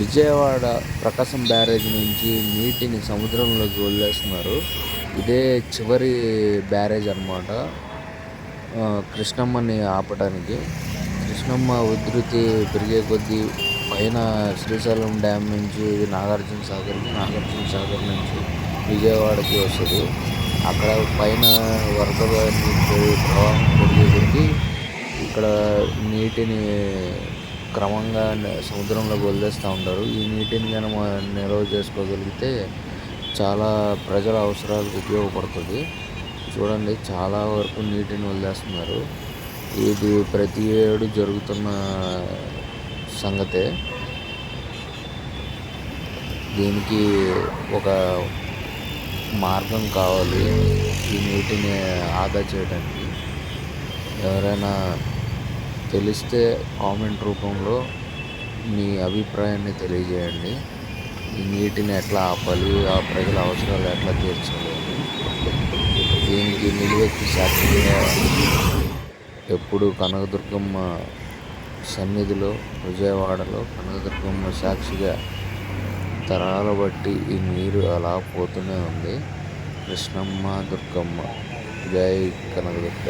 విజయవాడ ప్రకాశం barrage నుంచి నీటిని సముద్రంలోకి వదిలేస్తున్నారు ఇదే చివరి బ్యారేజ్ అనమాట కృష్ణమ్మని ఆపడానికి. కృష్ణమ్మ ఉధృతి పెరిగే కొద్దీ పైన శ్రీశైలం డ్యామ్ నుంచి నాగార్జున సాగర్కి నాగార్జున సాగర్ నుంచి విజయవాడకి వస్తుంది. అక్కడ పైన వరద ప్రవాహం పెరిగే కొద్దీ ఇక్కడ నీటిని క్రమంగా సముద్రంలోకి వదిలేస్తూ ఉంటారు. ఈ నీటిని కనుక నిల్వ చేసుకోగలిగితే చాలా ప్రజల అవసరాలకు ఉపయోగపడుతుంది. చూడండి చాలా వరకు నీటిని వదిలేస్తున్నారు. ఇది ప్రతి ఏడు జరుగుతున్న సంగతే. దీనికి ఒక మార్గం కావాలి. ఈ నీటిని ఆదా చేయడానికి. ఎవరైనా తెలిస్తే కామెంట్ రూపంలో మీ అభిప్రాయాన్ని తెలియజేయండి. ఈ నీటిని ఎట్లా ఆపాలి ఆ ప్రజల అవసరాలు ఎట్లా తీర్చాలి దీనికి నిలువెత్తి సాక్షిగా ఎప్పుడు కనకదుర్గమ్మ సన్నిధిలో విజయవాడలో కనకదుర్గమ్మ సాక్షిగా తరాల బట్టి ఈ నీరు అలా పోతూనే ఉంది. కృష్ణమ్మ దుర్గమ్మ. జై కనకదుర్గ.